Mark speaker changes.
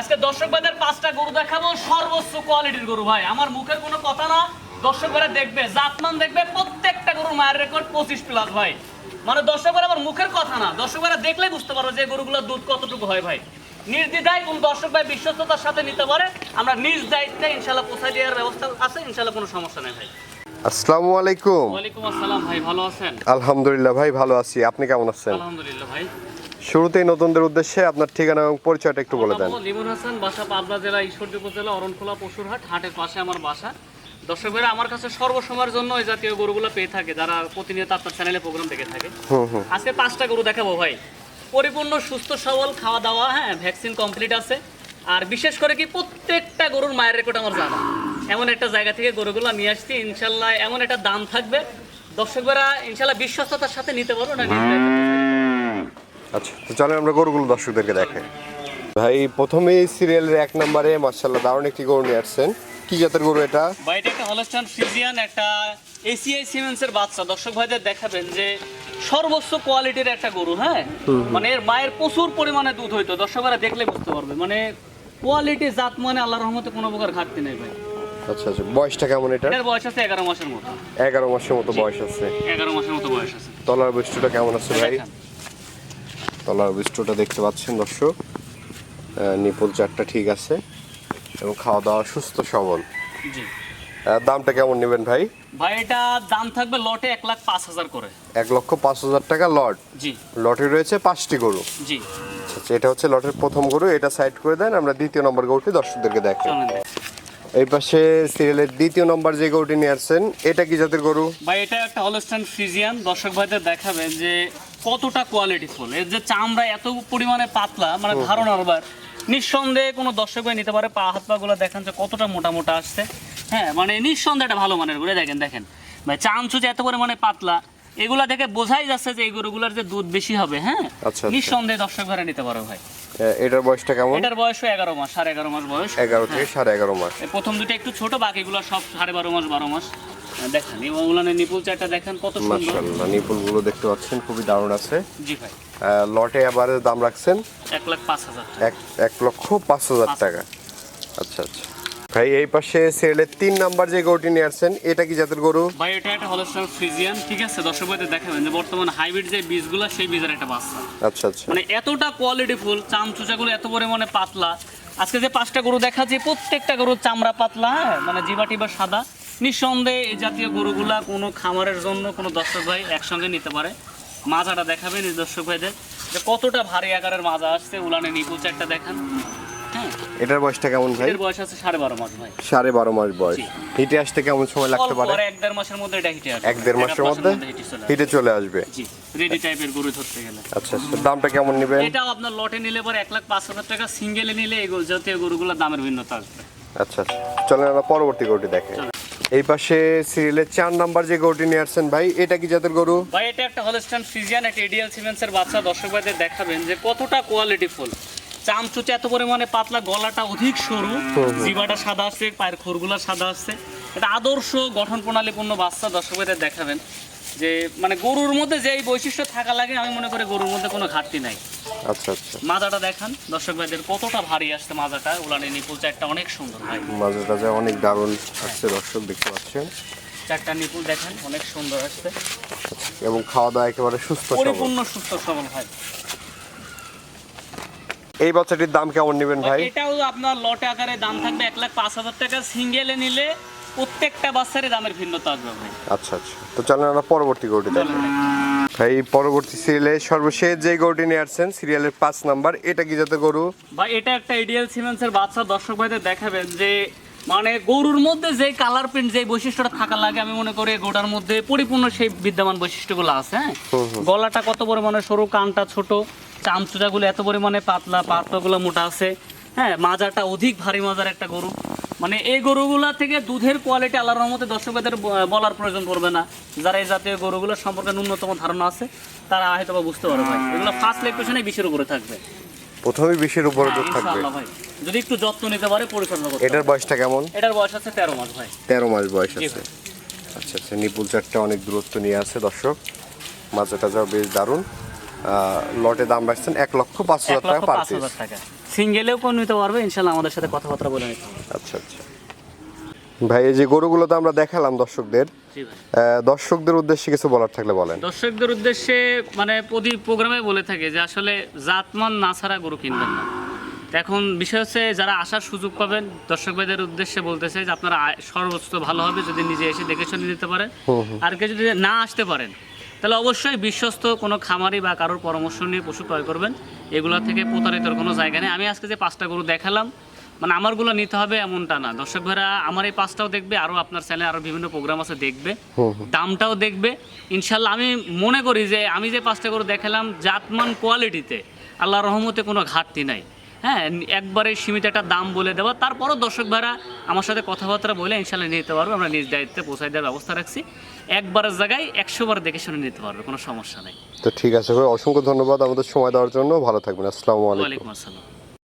Speaker 1: আজকে দর্শক ভাইদের পাঁচটা গরু দেখাবো। সর্বোচ্চ কোয়ালিটির গরু ভাই। আমার মুখের কোনো কথা না। দর্শক ভাইরা দেখবে জাতমান দেখবে প্রত্যেকটা গরুর মায়ের রেকর্ড পঁচিশ প্লাস ভাই। মানে দর্শক ভাইরা আমার মুখের কথা না। দর্শক ভাইরা দেখলেই বুঝতে পারো যে গরুগুলোর দুধ কতটুকু হয় ভাই। নির্দ্বিধায় কোন দর্শক ভাই বিশ্বস্ততার সাথে নিতে পারে আমরা নিজ দায়িত্বে ইনশাল্লাহ পোষায় দেওয়ার ব্যবস্থা আছে ইনশাল্লাহ কোনো সমস্যা নেই ভাই।
Speaker 2: আসসালামু আলাইকুম।
Speaker 1: ওয়ালাইকুম আসসালাম ভাই ভালো আছেন?
Speaker 2: আলহামদুলিল্লাহ ভাই ভালো আছি। আপনি কেমন আছেন?
Speaker 1: আলহামদুলিল্লাহ ভাই।
Speaker 2: শুরুতেই নতুনদের উদ্দেশ্যে আপনার ঠিকানা এবং পরিচয়টা একটু বলে দেন।
Speaker 1: লিমন হাসান বাসা পাবনা জেলা ঈশ্বরদী উপজেলা অরণখোলা পশুরহাট হাটের পাশে আমার বাসা। দর্শক ভাইরা আমার কাছে সর্বসময়ের জন্য এই জাতীয় গরুগুলো পেয়ে থাকে যারা প্রতিনিয়ত আপনার চ্যানেলে প্রোগ্রাম দেখে থাকে। আজকে পাঁচটা গরু দেখাবো ভাই। পরিপূর্ণ সুস্থ সবল খাওয়া দাওয়া হ্যাঁ ভ্যাকসিন কমপ্লিট আছে। আর বিশেষ করে কি প্রত্যেকটা গরুর মায়ের রেকর্ড আমার জানা। এমন একটা জায়গা থেকে গরুগুলো নিয়ে আসছি ইনশাল্লাহ এমন একটা দাম থাকবে। দর্শকরা ইনশাল্লাহ বিশ্বস্ততার সাথে নিতে পারব না
Speaker 2: আচ্ছা তো চলেন আমরা গরুগুলো দর্শকদেরকে দেখাই। ভাই প্রথমেই সিরিয়ালের এক নম্বরে মার্শাল্লাহ দারুণ একটি গরু নিয়ে আসছেন। কি জাতের গরু এটা?
Speaker 1: বাইরে একটা হলস্টান ফ্রিজিয়ান একটা এসিআই সিমেন্সের বাচ্চা। দর্শক ভাইদের দেখাবেন যে সর্বোচ্চ কোয়ালিটির একটা গরু হ্যাঁ? মানে এর মায়ের প্রচুর পরিমাণে দুধ হইতো। দর্শকরা দেখলে বুঝতে পারবে। মানে কোয়ালিটি জাত মানে আল্লাহ রহমতে কোনো প্রকার ঘাটতি নেই ভাই।
Speaker 2: আচ্ছা আচ্ছা বয়সটা কেমন এটা
Speaker 1: এটার বয়স আছে এগারো মাসের মতো।
Speaker 2: এগারো মাসের মতো বয়স আছে।
Speaker 1: এগারো মাসের মতো বয়স আছে।
Speaker 2: তলার বৈশিষ্ট্যটা কেমন আছে ভাই। তলার বৈশিষ্ট্যটা দেখতে পাচ্ছেন দর্শক। নিপুল চারটা ঠিক আছে। এবং খাওয়া দাওয়া সুস্থ সবল।
Speaker 1: জি।
Speaker 2: দামটা কেমন নেবেন ভাই?
Speaker 1: ভাই এটা দাম থাকবে লটে এক লাখ পাঁচ হাজার করে।
Speaker 2: এক লক্ষ পাঁচ হাজার টাকা লট?
Speaker 1: জি।
Speaker 2: লটে রয়েছে পাঁচটি গরু।
Speaker 1: জি।
Speaker 2: আচ্ছা এটা হচ্ছে লটের প্রথম গরু। এটা সাইড করে দেন আমরা দ্বিতীয় নম্বর গরুটি দর্শকদেরকে দেখাই। এই পাশে সিরিয়ালের দ্বিতীয় নম্বর যে গরুটি নিয়ে আসছেন এটা কি জাতের গরু?
Speaker 1: ভাই এটা একটা হলস্টান ফ্রিজিয়ান। দর্শক ভাইদের দেখাবেন যে কতটা কোয়ালিটি ফুল এর যে চামড়া এত পরিমাণে পাতলা মানে ধারণার বার নিঃসন্দেহে কোনো দর্শক নিতে পারে পা হাত পা গুলো দেখান যে কতটা মোটা মোটা আসছে। হ্যাঁ মানে নিঃসন্দেহে এটা ভালো মানের করে দেখেন দেখেন। ভাই চামচু যে এত পরিমাণে পাতলা এগুলা দেখে বোঝাই যাচ্ছে যে এই গরুগুলোর যে দুধ বেশি হবে হ্যাঁ?
Speaker 2: আচ্ছা, আচ্ছা।
Speaker 1: নিঃসন্দেহে দর্শক ভাইরা নিতে পারো ভাই।
Speaker 2: এটার বয়সটা কেমন?
Speaker 1: এটার বয়সও এগারো মাস সাড়ে এগারো মাস বয়স।
Speaker 2: এগারো থেকে সাড়ে এগারো মাস।
Speaker 1: প্রথম দুটো একটু ছোট বাকিগুলো সব সাড়ে বারো মাস বারো মাস। দেখেন নিপুল চারটা দেখেন কত সুন্দর।
Speaker 2: মাশাআল্লাহ নিপুলগুলো দেখতে পাচ্ছেন খুবই দারুণ আছে।
Speaker 1: জি ভাই।
Speaker 2: লটে আবার দাম রাখছেন?
Speaker 1: লাখ
Speaker 2: লক্ষ টাকা। আচ্ছা আচ্ছা। ভাই এই পাশে তিন নাম্বার যে গরুটি নিয়ে আসছেন এটা কি জাতের গরু?
Speaker 1: ভাই এটা একটা ফ্রিজিয়ান ঠিক আছে? দর্শক ভাইদের দেখাবেন যে বর্তমান হাইব্রিড যে বীজগুলো সেই বীজের একটা বাচ্চা।
Speaker 2: আচ্ছা আচ্ছা।
Speaker 1: মানে এতটা কোয়ালিটি ফুল চামচুচাগুলো এত পরিমাণে পাতলা। আজকে যে পাঁচটা গরু দেখা দেখাচ্ছি প্রত্যেকটা গরুর চামড়া পাতলা হ্যাঁ? মানে জিবা টিবা সাদা। নিঃসন্দেহে এই জাতীয় গরুগুলা কোনো খামারের জন্য কোনো দর্শক ভাই একসঙ্গে নিতে পারে। মাজাটা দেখাবেন এই দর্শক ভাইদের। যে কতটা ভারী আকারের মাজা আসছে উলানে নিপুল চারটা দেখান। হ্যাঁ?
Speaker 2: এটার বয়সটা কেমন ভাই?
Speaker 1: এর বয়স আছে সাড়ে বারো মাস ভাই।
Speaker 2: সাড়ে বারো মাস বয়স। হিটে আসতে কেমন সময় লাগতে পারে?
Speaker 1: এক দেড় মাসের মধ্যে এটা হিটে আসবে।
Speaker 2: এক দেড় মাসের মধ্যে
Speaker 1: হিটে চলে আসবে। জি রেডি টাইপের গরু ধরতে গেলে।
Speaker 2: আচ্ছা আচ্ছা দামটা কেমন নেবেন?
Speaker 1: এটাও আপনার লটে নিলে পরে এক লাখ পাঁচ হাজার টাকা। সিঙ্গেলে নিলে এই জাতীয় গরুগুলোর দামের ভিন্নতা আসবে।
Speaker 2: আচ্ছা আচ্ছা। চলেন আমরা পরবর্তী গরুটি দেখে। এই পাশে সিরিয়ালের চার নাম্বার যে গরুটি নিয়ে আসছেন ভাই এটা কি জাতের গরু?
Speaker 1: ভাই এটা একটা হলস্টান ফ্রিজিয়ান একটা এডিএল সিমেন্সের বাচ্চা। দর্শক ভাইদের দেখাবেন যে কতটা কোয়ালিটি ফুল। চামচুচে এত পরিমাণে পাতলা গলাটা অধিক সরু। জিবাটা সাদা আছে পায়ের খোরগুলা সাদা আছে এটা আদর্শ গঠন প্রণালী পূর্ণ বাচ্চা দর্শক ভাইদের দেখাবেন। যে মানে গরুর মধ্যে যেই বৈশিষ্ট্য থাকা লাগে আমি মনে করি গরুর মধ্যে কোনো ঘাটতি নাই।
Speaker 2: আচ্ছা আচ্ছা।
Speaker 1: মাজাটা দেখান। দর্শক ভাইদের কতটা ভারী আসছে মাজাটা উলানি নিপুল চারটা অনেক সুন্দর ভাই।
Speaker 2: মাজাটা টাঝে অনেক দারুণ আসছে দর্শক দেখতে পাচ্ছেন।
Speaker 1: চারটা নিপুল দেখেন অনেক সুন্দর আসছে।
Speaker 2: এবং খাওয়া দাওয়া একেবারে সুস্থ।
Speaker 1: পরিপূর্ণ সুস্থ সবল ভাই।
Speaker 2: এই বাচ্চাটির দাম কেমন নেবেন ভাই?
Speaker 1: এটাও আপনার লটে আকারে দাম থাকবে এক লাখ পাঁচ হাজার টাকা। সিঙ্গেলে নিলে প্রত্যেকটা বাচ্চারই দামের ভিন্নতা আসবে ভাই।
Speaker 2: আচ্ছা আচ্ছা। তো চলেন আমরা পরবর্তী গরুটি দেখি। ভাই পরবর্তী সিরিয়ালে সর্বশেষ যে গরুটি নিয়ে আসছেন সিরিয়ালের পাঁচ নাম্বার এটা কি জাতের গরু?
Speaker 1: ভাই এটা একটা এডিএল সিমেন্সের বাচ্চা। দর্শক ভাইদের দেখাবেন যে মানে গরুর মধ্যে যে কালার প্রিন্ট যে বৈশিষ্ট্যটা থাকা লাগে আমি মনে করি গোটার মধ্যে পরিপূর্ণ সেই বিদ্যমান বৈশিষ্ট্যগুলো আছে হ্যাঁ? গলাটা কত পরিমাণে সরু কানটা ছোট চামচুচাগুলো এত পরিমাণে পাতলা পাতলাগুলো মোটা আছে হ্যাঁ? মাজাটা অধিক ভারী মাজার একটা গরু। মানে এই গরুগুলা থেকে দুধের কোয়ালিটি আল্লাহর রহমতে দর্শকদের বলার প্রয়োজন পড়বে না। যারা এই জাতীয় গরুগুলো সম্পর্কে ন্যূনতম ধারণা আছে তারা হয়তো বা বুঝতে পারবে ভাই। এগুলো ফার্স্ট লেকশনে বিশের উপরে থাকবে।
Speaker 2: প্রথমে বিশের উপরে দুধ থাকবে।
Speaker 1: যদি একটু যত্ন নিতে পারে পরিচর্যা করতে
Speaker 2: এটার বয়সটা কেমন?
Speaker 1: এটার বয়স আছে তেরো মাস ভাই।
Speaker 2: তেরো মাস বয়স আছে। আচ্ছা আচ্ছা নিপুল চারটা অনেক দূরত্ব নিয়ে আছে দর্শক। মাঝে টাজাও বেশ দারুণ। লটে দাম রাখছেন এক লক্ষ পাঁচ হাজার টাকা পার পিস
Speaker 1: টাকা। সিঙ্গেলেও কোন নিতে পারবে ইনশাল্লাহ আমাদের সাথে কথাবার্তা বলে নিতে
Speaker 2: আচ্ছা আচ্ছা। ভাই এই যে গরুগুলো তো আমরা দেখালাম দর্শকদের দর্শকদের উদ্দেশ্যে কিছু বলার থাকলে বলেন।
Speaker 1: দর্শকদের উদ্দেশ্যে মানে প্রতি প্রোগ্রামে বলে থাকে যে আসলে জাতমান না ছাড়া গরু কিনবেন না। এখন বিষয় হচ্ছে যারা আসার সুযোগ পাবেন দর্শক ভাইদের উদ্দেশ্যে বলতেছে যে আপনারা সর্বোচ্চ ভালো হবে যদি নিজে এসে দেখে শুনে নিতে পারেন। আর কেউ যদি না আসতে পারেন তাহলে অবশ্যই বিশ্বস্ত কোনো খামারি বা কারোর পরামর্শ নিয়ে পশু ক্রয় করবেন। এগুলো থেকে প্রতারিতর কোনো জায়গা নেই। আমি আজকে যে পাঁচটা গরু দেখালাম মানে আমারগুলো নিতে হবে এমনটা না। দর্শক ভাইরা আমার এই পাঁচটাও দেখবে আরও আপনার চ্যানেলে আরও বিভিন্ন প্রোগ্রাম আছে দেখবে। দামটাও দেখবে। ইনশাল্লাহ আমি মনে করি যে আমি যে পাঁচটা গরু দেখালাম জাতমান কোয়ালিটিতে আল্লাহ রহমতে কোনো ঘাটতি নাই। হ্যাঁ একবারে সীমিত একটা দাম বলে দেওয়া তারপরও দর্শক ভাইরা আমার সাথে কথাবার্তা বলে ইনশাল্লাহ নিতে পারব। আমরা নিজ দায়িত্বে পৌঁছায় দেওয়ার ব্যবস্থা রাখছি। একবারের জায়গায় একশো বার দেখে শুনে নিতে পারবে কোনো সমস্যা নেই।
Speaker 2: তো ঠিক আছে ভাই অসংখ্য ধন্যবাদ আমাদের সময় দেওয়ার জন্য। ভালো থাকবেন আসসালামু আলাইকুম।
Speaker 1: ওয়ালাইকুম আসসালাম।